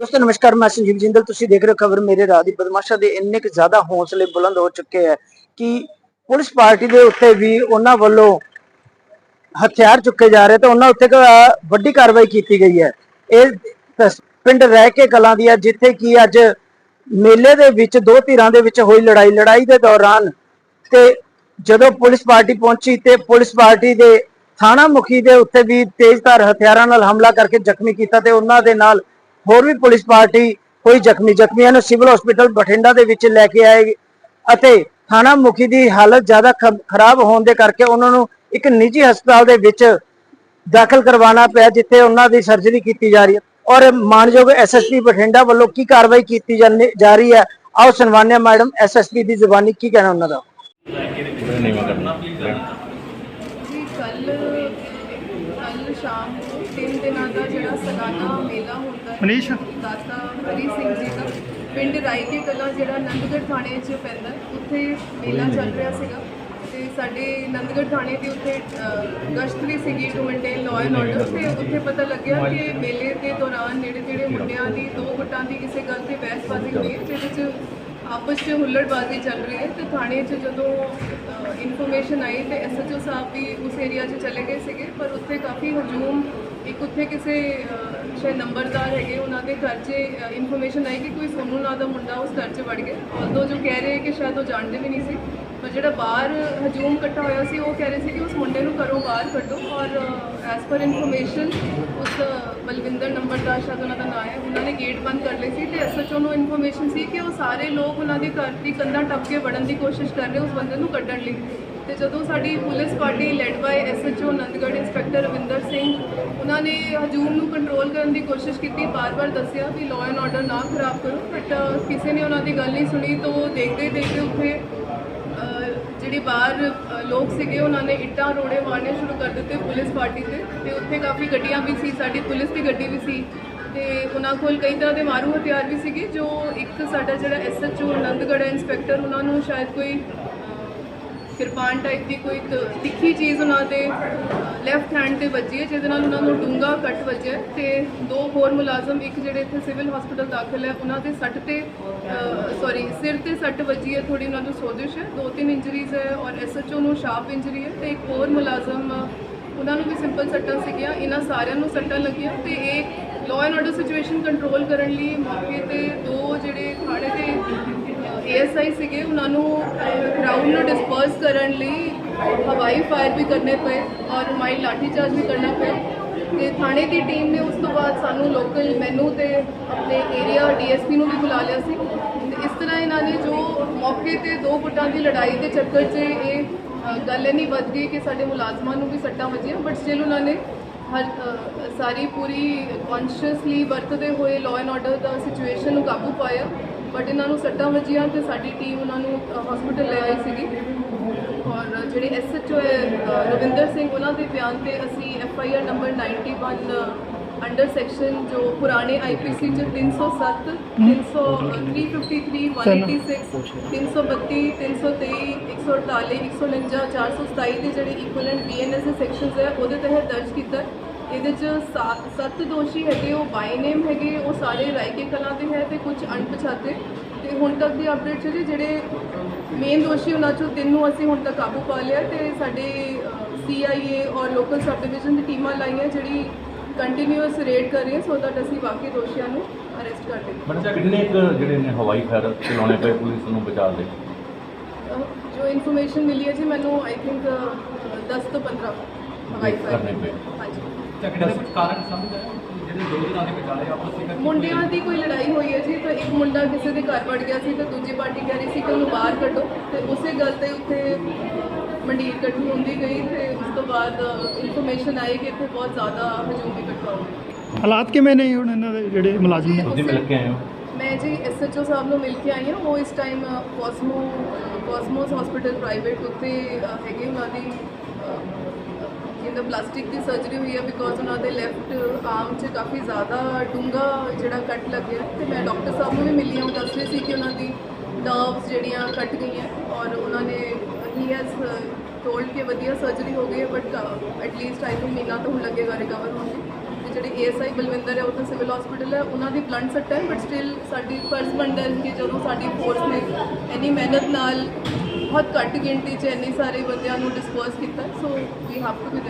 ਦੋਸਤੋ, ਨਮਸਕਾਰ, ਮੈਂ ਸੰਜੀਵ ਜਿੰਦਲ। ਤੁਸੀਂ ਦੇਖ ਰਹੇ ਹੋ ਖਬਰ ਮੇਰੇ ਰਾਹ ਦੀ। ਬਦਮਾਸ਼ਾਂ ਦੇ ਇੰਨੇ ਕੁ ਜ਼ਿਆਦਾ ਹੌਸਲੇ ਬੁਲੰਦ ਹੋ ਚੁੱਕੇ ਹੈ ਕਿ ਪੁਲਿਸ ਪਾਰਟੀ ਦੇ ਉੱਤੇ ਵੀ ਉਹਨਾਂ ਵੱਲੋਂ ਹਥਿਆਰ ਚੁੱਕੇ ਜਾ ਰਹੇ ਤੇ ਉਹਨਾਂ ਉੱਤੇ ਵੱਡੀ ਕਾਰਵਾਈ ਕੀਤੀ ਗਈ ਹੈ। ਇਹ ਪਿੰਡ ਰਹਿ ਕੇ ਕਲਾਂ ਦੀ ਹੈ, ਜਿੱਥੇ ਕਿ ਅੱਜ ਮੇਲੇ ਦੇ ਵਿੱਚ ਦੋ ਧਿਰਾਂ ਦੇ ਵਿੱਚ ਹੋਈ ਲੜਾਈ। ਲੜਾਈ ਦੇ ਦੌਰਾਨ ਤੇ ਜਦੋਂ ਪੁਲਿਸ ਪਾਰਟੀ ਪਹੁੰਚੀ ਤੇ ਪੁਲਿਸ ਪਾਰਟੀ ਦੇ ਥਾਣਾ ਮੁਖੀ ਦੇ ਉੱਤੇ ਵੀ ਤੇਜ਼ਧਾਰ ਹਥਿਆਰਾਂ ਨਾਲ ਹਮਲਾ ਕਰਕੇ ਜ਼ਖਮੀ ਕੀਤਾ ਤੇ ਉਹਨਾਂ ਦੇ ਨਾਲ ਹੋਰ ਵੀ ਪੁਲਿਸ ਪਾਰਟੀ ਕੋਈ ਜ਼ਖਮੀ, ਜ਼ਖਮੀਆਂ ਨੂੰ ਸਿਵਲ ਹਸਪੀਟਲ ਬਠਿੰਡਾ ਦੇ ਵਿੱਚ ਲੈ ਕੇ ਆਏ ਅਤੇ ਥਾਣਾ ਮੁਖੀ ਦੀ ਹਾਲਤ ਜ਼ਿਆਦਾ ਖਰਾਬ ਹੋਣ ਦੇ ਕਰਕੇ ਉਹਨਾਂ ਨੂੰ ਇੱਕ ਨਿੱਜੀ ਹਸਪਤਾਲ ਦੇ ਵਿੱਚ ਦਾਖਲ ਕਰਵਾਉਣਾ ਪਿਆ, ਜਿੱਥੇ ਉਹਨਾਂ ਦੀ ਸਰਜਰੀ ਕੀਤੀ ਜਾ ਰਹੀ ਹੈ। ਔਰ ਮਾਨਯੋਗ ਐਸਐਸਪੀ ਬਠਿੰਡਾ ਵੱਲੋਂ ਕੀ ਕਾਰਵਾਈ ਕੀਤੀ ਜਾ ਰਹੀ ਹੈ? ਆਓ ਸੁਣਵਾਉਂਦੇ ਮੈਡਮ ਐਸਐਸਪੀ ਦੀ ਜ਼ੁਬਾਨੀ ਕੀ ਕਹਿਣਾ ਉਹਨਾਂ ਦਾ ਨੀਵਾ ਕਰਨਾ ਜੀ ਕੱਲ ਕੱਲ ਸ਼ਾਮ ਨੂੰ ਤਿੰਨ ਦਿਨਾਂ ਦਾ ਮੇਲਾ ਹੁੰਦਾ ਹੈ ਮਨੀਸ਼। ਦਾਤਾ ਹਰੀ ਸਿੰਘ ਜੀ ਦਾ। ਪਿੰਡ ਰਾਈਕੇ ਕਲਾਂ ਜਿਹੜਾ ਨੰਦਗੜ੍ਹ ਥਾਣੇ 'ਚ ਪੈਂਦਾ ਹੈ, ਉੱਥੇ ਮੇਲਾ ਚੱਲ ਰਿਹਾ ਸੀਗਾ। ਤੇ ਸਾਡੇ ਨੰਦਗੜ੍ਹ ਥਾਣੇ ਦੀ ਅ, ਗਸ਼ਤ ਵੀ ਸੀਗੀ to maintain law and order ਤੇ ਉੱਥੇ ਪਤਾ ਲੱਗਿਆ ਕਿ ਮੇਲੇ ਦੇ ਦੌਰਾਨ ਨੇੜੇ ਤੇੜੇ ਮੁੰਡਿਆਂ ਦੀ ਦੋ ਗੁੱਟਾਂ ਦੀ ਕਿਸੇ ਗੱਲ ਤੇ ਬਹਿਸਬਾਜ਼ੀ ਹੋਈ ਹੈ ਜਿਹਦੇ 'ਚ ਆਪਸ 'ਚ ਹੁੱਲੜਬਾਜ਼ੀ ਚੱਲ ਰਹੀ ਹੈ। ਤੇ ਥਾਣੇ 'ਚ ਜਦੋਂ ਇਨਫੋਰਮੇਸ਼ਨ ਆਈ ਤੇ ਐਸਐਚਓ ਸਾਹਿਬ ਵੀ ਉਸ ਏਰੀਆ 'ਚ ਚਲੇ ਗਏ ਸੀਗੇ ਪਰ ਉੱਥੇ ਕਾਫੀ ਹਜੂਮ ਇੱਕ ਉੱਥੇ ਕਿਸੇ ਸ਼ਾਇਦ ਨੰਬਰਦਾਰ ਹੈਗੇ, ਉਹਨਾਂ ਦੇ ਘਰ 'ਚ ਇਨਫੋਰਮੇਸ਼ਨ ਆਈ ਕਿ ਕੋਈ ਸੋਨੂ ਨਾਂ ਦਾ ਮੁੰਡਾ ਉਸ ਘਰ 'ਚ ਵੜ ਗਿਆ। Although ਜੋ ਕਹਿ ਰਹੇ ਕਿ ਸ਼ਾਇਦ ਉਹ ਜਾਣਦੇ ਵੀ ਨਹੀਂ ਸੀ ਪਰ ਜਿਹੜਾ ਬਾਹਰ ਹਜੂਮ ਇਕੱਠਾ ਹੋਇਆ ਸੀ, ਉਹ ਕਹਿ ਰਹੇ ਸੀ ਕਿ ਉਸ ਮੁੰਡੇ ਨੂੰ ਘਰੋਂ ਬਾਹਰ ਕੱਢੋ ਔਰ ਐਸ ਪਰ ਇਨਫੋਰਮੇਸ਼ਨ ਉਸ ਬਲਵਿੰਦਰ ਨੰਬਰਦਾਰ ਸ਼ਾਇਦ ਉਹਨਾਂ ਦਾ ਨਾਂ ਹੈ, ਉਹਨਾਂ ਨੇ ਗੇਟ ਬੰਦ ਕਰ ਲਈ ਸੀ ਤੇ ਐਸਐਚਓ ਨੂੰ ਇਨਫੋਰਮੇਸ਼ਨ ਸੀ ਕਿ ਉਹ ਸਾਰੇ ਲੋਕ ਉਹਨਾਂ ਦੇ ਘਰ ਦੀ ਕੰਧਾਂ ਟੱਪ ਕੇ ਵੜਨ ਦੀ ਕੋਸ਼ਿਸ਼ ਕਰ ਰਹੇ, ਉਸ ਬੰਦੇ ਨੂੰ ਕੱਢਣ ਲਈ। ਤੇ ਜਦੋਂ ਸਾਡੀ police party led by SHO Nandgarh inspector Ravinder Singh ਉਹਨਾਂ ਨੇ ਹਜੂਮ ਨੂੰ ਕੰਟਰੋਲ ਕਰਨ ਦੀ ਕੋਸ਼ਿਸ਼ ਕੀਤੀ, ਬਾਰ-ਬਾਰ ਦੱਸਿਆ ਵੀ ਲਾਅ ਐਂਡ ਆਰਡਰ ਨਾ ਖਰਾਬ ਕਰੋ ਬਟ ਕਿਸੇ ਨੇ ਉਹਨਾਂ ਦੀ ਗੱਲ ਨਹੀਂ ਸੁਣੀ ਤਾਂ ਉਹ ਦੇਖਦੇ ਹੀ ਦੇਖਦੇ ਉੱਥੇ ਜਿਹੜੇ ਬਾਹਰ ਲੋਕ ਸੀਗੇ, ਉਹਨਾਂ ਨੇ ਇੱਟਾਂ ਰੋੜੇ ਮਾਰਨੇ ਸ਼ੁਰੂ ਕਰ ਦਿੱਤੇ ਪੁਲਿਸ ਪਾਰਟੀ ਤੇ ਤੇ ਉੱਥੇ ਕਾਫੀ ਗੱਡੀਆਂ ਵੀ ਸੀ, ਸਾਡੀ ਪੁਲਿਸ ਦੀ ਗੱਡੀ ਵੀ ਸੀ ਤੇ ਉਹਨਾਂ ਕੋਲ ਕਈ ਤਰ੍ਹਾਂ ਦੇ ਮਾਰੂ ਹਥਿਆਰ ਵੀ ਸੀਗੇ, ਜੋ ਇੱਕ ਸਾਡਾ ਜਿਹੜਾ ਐਸਐਚਓ ਨੰਦਗੜ੍ਹ ਇੰਸਪੈਕਟਰ, ਉਹਨਾਂ ਨੂੰ ਸ਼ਾਇਦ ਕੋਈ ਕਿਰਪਾਨ ਟਾਈਪ ਦੀ ਕੋਈ ਤ- ਤਿੱਖੀ ਚੀਜ਼ ਉਹਨਾਂ ਦੇ ਲੈਫਟ ਹੈਂਡ ਤੇ ਵੱਜੀ ਹੈ, ਜਿਹਦੇ ਨਾਲ ਉਹਨਾਂ ਨੂੰ ਡੂੰਗਾ ਕੱਟ ਵੱਜਿਆ ਹੈ ਤੇ ਦੋ ਹੋਰ ਮੁਲਾਜ਼ਮ, ਇੱਕ ਜਿਹੜੇ ਇੱਥੇ ਸਿਵਲ ਹਸਪੀਟਲ ਦਾਖਲ ਹੈ, ਉਹਨਾਂ ਦੇ ਸੱਟ ਤੇ ਸੌਰੀ ਸਿਰ ਤੇ ਸੱਟ ਵੱਜੀ ਹੈ ਥੋੜੀ ਉਹਨਾਂ ਨੂੰ ਸੋਜਿਸ਼ ਹੈ, ਦੋ ਤਿੰਨ ਇੰਜਰੀਜ਼ ਹੈ ਔਰ ਐਸਐਚਓ ਨੂੰ ਸ਼ਾਰਪ ਇੰਜਰੀ ਹੈ ਤੇ ਇੱਕ ਹੋਰ ਮੁਲਾਜ਼ਮ ਉਹਨਾਂ ਨੂੰ ਵੀ ਸਿੰਪਲ ਸੱਟਾਂ ਸੀਗੀਆਂ, ਇਹਨਾਂ ਸਾਰਿਆਂ ਨੂੰ ਸੱਟਾਂ ਲੱਗੀਆਂ ਤੇ ਇਹ law and order situation control ਕਰਨ ਲਈ ਮੌਕੇ ਤੇ ਦੋ ਜਿਹੜੇ ਥਾਣੇ ਦੇ ਏਐਸਆਈ ਸੀਗੇ, ਉਹਨਾਂ ਨੂੰ ਕਰਾਊਡ ਨੂੰ ਡਿਸਪਰਸ ਕਰਨ ਲਈ ਹਵਾਈ ਫਾਇਰ ਵੀ ਕਰਨੇ ਪਏ ਔਰ ਮਾਈਲ ਲਾਠੀ ਚਾਰਜ ਵੀ ਕਰਨਾ ਪਿਆ। ਤੇ ਥਾਣੇ ਦੀ ਟੀਮ ਨੇ ਉਸ ਤੋਂ ਬਾਅਦ ਸਾਨੂੰ ਲੋਕਲ ਮੈਨੂੰ ਤੇ ਆਪਣੇ ਏਰੀਆ ਡੀਐਸਪੀ ਨੂੰ ਵੀ ਬੁਲਾ ਲਿਆ ਸੀ। ਤੇ ਇਸ ਤਰ੍ਹਾਂ ਇਹਨਾਂ ਨੇ ਜੋ ਮੌਕੇ ਤੇ ਦੋ ਗੁੱਟਾਂ ਦੀ ਲੜਾਈ ਦੇ ਚੱਕਰ 'ਚ ਇਹ ਗੱਲ ਇੰਨੀ ਵੱਧ ਗਈ ਕਿ ਸਾਡੇ ਮੁਲਾਜ਼ਮਾਂ ਨੂੰ ਵੀ ਸੱਟਾਂ ਵੱਜੀਆਂ ਬਟ ਸਟਿਲ ਉਹਨਾਂ ਨੇ ਹਰ ਸਾਰੀ ਪੂਰੀ ਕੌਨਸ਼ੀਅਸਲੀ ਵਰਤਦੇ ਹੋਏ ਲਾਅ ਐਂਡ ਆਰਡਰ ਦਾ ਸਿਚੁਏਸ਼ਨ ਨੂੰ ਕਾਬੂ ਪਾਇਆ। ਬਟ ਇਹਨਾਂ ਨੂੰ ਸੱਟਾਂ ਵੱਜੀਆਂ ਤੇ ਸਾਡੀ ਟੀਮ ਉਹਨਾਂ ਨੂੰ ਹਸਪੀਟਲ ਲੈ ਆਈ ਸੀਗੀ। ਔਰ ਜਿਹੜੇ ਐਸਐਚਓ ਹੈ ਰਵਿੰਦਰ ਸਿੰਘ ਉਹਨਾਂ ਦੇ ਬਿਆਨ ਤੇ ਅਸੀਂ ਐਫਆਈਆਰ ਨੰਬਰ 91 ਅੰਡਰ ਸੈਕਸ਼ਨ ਜੋ ਪੁਰਾਣੇ ਆਈਪੀਸੀ ਚ 307 300 353 186 332 323 148 149 427 ਦੇ ਜਿਹੜੇ ਇਕੁਇਵਲੈਂਟ ਬੀਐਨਐਸ ਦੇ ਸੈਕਸ਼ਨਸ ਹੈ ਉਹਦੇ ਤਹਿਤ ਦਰਜ ਕੀਤਾ। ਇਹਦੇ ਚ ਸੱਤ ਸੱਤ ਦੋਸ਼ੀ ਹੈਗੇ ਉਹ ਬਾਈ ਨੇਮ ਹੈਗੇ ਉਹ ਸਾਰੇ ਰਾਇਕੇ ਕਲਾਂ ਦੇ ਹੈ ਤੇ ਕੁਝ ਅਣਪਛਾਤੇ ਤੇ ਹੁਣ ਤੱਕ ਦੀ ਅਪਡੇਟ ਚ ਜਿਹੜੇ ਮੇਨ ਦੋਸ਼ੀ ਉਹਨਾਂ ਚੋਂ ਤਿੰਨ ਨੂੰ ਅਸੀਂ ਹੁਣ ਤੱਕ ਕਾਬੂ ਪਾ ਲਿਆ ਤੇ ਸਾਡੇ ਸੀਆਈਏ ਔਰ ਲੋਕਲ ਸਬ ਡਿਵੀਜ਼ਨ ਦੀ ਟੀਮਾਂ ਲਾਈਆਂ ਜਿਹੜੀ ਕੰਟੀਨਿਊਅਸ ਰੇਡ ਕਰ ਰਹੀ ਹੈ ਸੋ ਦੈਟ ਅਸੀਂ ਬਾਕੀ ਦੋਸ਼ੀਆਂ ਨੂੰ ਅਰੈਸਟ ਕਰ ਲਈਏ। ਮੈਡਮ ਕਿੰਨੇ ਕੁ ਜਿਹੜੇ ਨੇ ਹਵਾਈ ਫਾਇਰ ਚਲਾਉਣੇ ਪਏ ਪੁਲਿਸ ਨੂੰ ਬਚਾ ਦੇ ਅਹ ਜੋ ਇਨਫੋਰਮੇਸ਼ਨ ਮਿਲੀ ਹੈ ਜੀ ਮੈਨੂੰ ਆਈ ਥਿੰਕ 10 ਤੋਂ 15 ਹਵਾਈ ਫਾਇਰ ਕਰਨੇ ਪਏ। ਹਾਂਜੀ। ਝਗੜੇ ਦੇ ਕੁਝ ਕਾਰਨ ਸਮਝ ਆਇਆ ਜਿਹੜੇ ਦੋ ਦਿਨਾਂ ਦੇ ਵਿਚਾਲੇ ਆਪਸ ਵਿੱਚ ਮੁੰਡਿਆਂ ਦੀ ਕੋਈ ਲੜਾਈ ਹੋਈ ਹੈ ਜੀ ਤਾਂ ਇੱਕ ਮੁੰਡਾ ਕਿਸੇ ਦੇ ਘਰ ਵੜ ਗਿਆ ਸੀ ਤੇ ਦੂਜੀ ਪਾਰਟੀ ਕਹਿ ਰਹੀ ਸੀ ਕਿ ਉਹਨੂੰ ਬਾਹਰ ਕੱਢੋ ਤੇ ਉਸੇ ਗੱਲ ਤੇ ਉੱਥੇ ਮੰਡੀਰ ਇਕੱਠੀ ਹੁੰਦੀ ਗਈ ਤੇ ਉਸ ਤੋਂ ਬਾਅਦ ਇਨਫੋਰਮੇਸ਼ਨ ਆਈ ਕਿ ਇੱਥੇ ਬਹੁਤ ਜ਼ਿਆਦਾ ਹਜੂਮ ਇਕੱਠਾ ਹੋ ਗਿਆ ਹਾਲਾਤ ਕਿਵੇਂ ਨੇ ਹੁਣ ਇਹਨਾਂ ਦੇ ਜਿਹੜੇ ਮੁਲਾਜ਼ਮ ਨੇ ਤੁਸੀਂ ਮਿਲ ਕੇ ਆਏ ਹੋ ਮੈਂ ਜੀ ਐਸਐਚਓ ਸਾਹਿਬ ਨੂੰ ਮਿਲ ਕੇ ਆਈ ਹਾਂ ਉਹ ਇਸ time Cosmo Cosmos hospital private ਉੱਤੇ ਹੈਗੇ ਉਹਨਾਂ ਦੀ ਜਿੰਦਾ ਪਲਾਸਟਿਕ ਦੀ ਸਰਜਰੀ ਹੋਈ ਹੈ ਬਿਕੋਜ਼ ਉਹਨਾਂ ਦੇ ਲੈਫਟ ਆਰਮ 'ਚ ਕਾਫੀ ਜ਼ਿਆਦਾ ਡੂੰਗਾ ਜਿਹੜਾ ਕੱਟ ਲੱਗਿਆ ਤੇ ਮੈਂ ਡਾਕਟਰ ਸਾਹਿਬ ਨੂੰ ਵੀ ਮਿਲੀ ਹਾਂ ਉਹ ਦੱਸ ਰਹੇ ਸੀ ਕਿ ਉਹਨਾਂ ਦੀ ਨਰਵਸ ਜਿਹੜੀਆਂ ਕੱਟ ਗਈਆਂ ਔਰ ਉਹਨਾਂ ਨੇ ਹੈਜ਼ ਟੋਲਡ ਕਿ ਵਧੀਆ ਸਰਜਰੀ ਹੋ ਗਈ ਹੈ but at least I think ਮਹੀਨਾ ਤਾਂ ਹੁਣ ਲੱਗੇਗਾ ਰਿਕਵਰ ਹੋਣ ਨੂੰ ਤੇ ਜਿਹੜੇ ਏਐਸਆਈ ਬਲਵਿੰਦਰ ਹੈ ਉਹ ਸਿਵਲ ਹਸਪੀਟਲ ਹੈ ਉਹਨਾਂ ਦੀ ਬਲੰਡ ਸੱਟ ਹੈ ਬਟ ਸਟਿਲ ਸਾਡੀ ਫਰਜ਼ ਬਣਦਾ ਕਿ ਜਦੋਂ ਸਾਡੀ ਫੋਰਸ ਨੇ ਇੰਨੀ ਮਿਹਨਤ ਨਾਲ ਬਹੁਤ ਘੱਟ ਗਿਣਤੀ 'ਚ ਇੰਨੇ ਸਾਰੇ ਬੰਦਿਆਂ ਨੂੰ ਡਿਸਪੋਜ਼ ਕੀਤਾ so we have to be